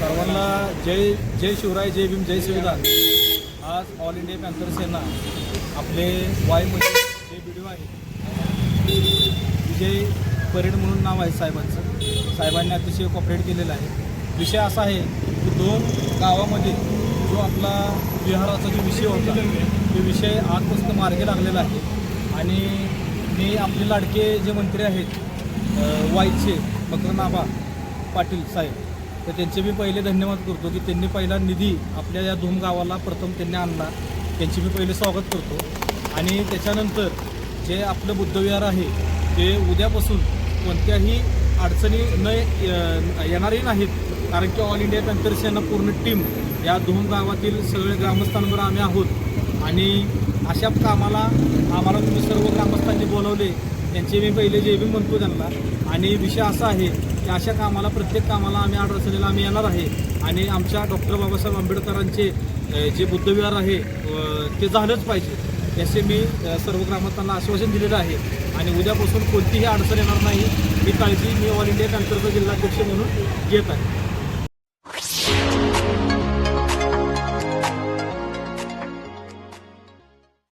सर्वांना जय जय शिवराय जय भीम जय संविधान. आज ऑल इंडिया पॅन्थर सेना आपले वाईमध्ये जे व्हिडिओ आहे. विजय परेड म्हणून नाव आहे साहेबांचं. साहेबांनी अतिशय कॉपरेट केलेलं आहे. विषय असा आहे की दोन गावामध्ये जो आपला विहाराचा जो विषय होता तो विषय आजपासून मार्गी लागलेला आहे. आणि मी आपले लाडके जे मंत्री आहेत वायचे वाईचे पाटील साहेब तर त्यांचे मी पहिले धन्यवाद करतो की त्यांनी पहिला निधी आपल्या या धूम गावाला प्रथम त्यांनी आणला. त्यांचे मी पहिले स्वागत करतो. आणि त्याच्यानंतर जे आपलं बुद्धविहार आहे ते उद्यापासून कोणत्याही अडचणी न य- येणारही नाहीत. कारण की ऑल इंडिया पॅन्थर सेना पूर्ण टीम या धूम गावातील सगळे ग्रामस्थांवर आम्ही आहोत. आणि अशा कामाला आम्हाला तुम्ही सर्व ग्रामस्थांनी बोलवले. त्यांचे मी पहिले जे बी म्हणतो त्यांना. आणि विषय असा आहे की अशा कामाला प्रत्येक कामाला आम्ही अडचणीला आम्ही येणार आहे. आणि आमच्या डॉक्टर बाबासाहेब आंबेडकरांचे जे बुद्धविहार आहे ते झालंच पाहिजे. याचे मी सर्व ग्रामस्थांना आश्वासन दिलेलं आहे. आणि उद्यापासून कोणतीही अडचण येणार नाही. ही काळजी मी ऑल इंडिया कॅन्सरचा जिल्हाध्यक्ष म्हणून घेत आहे.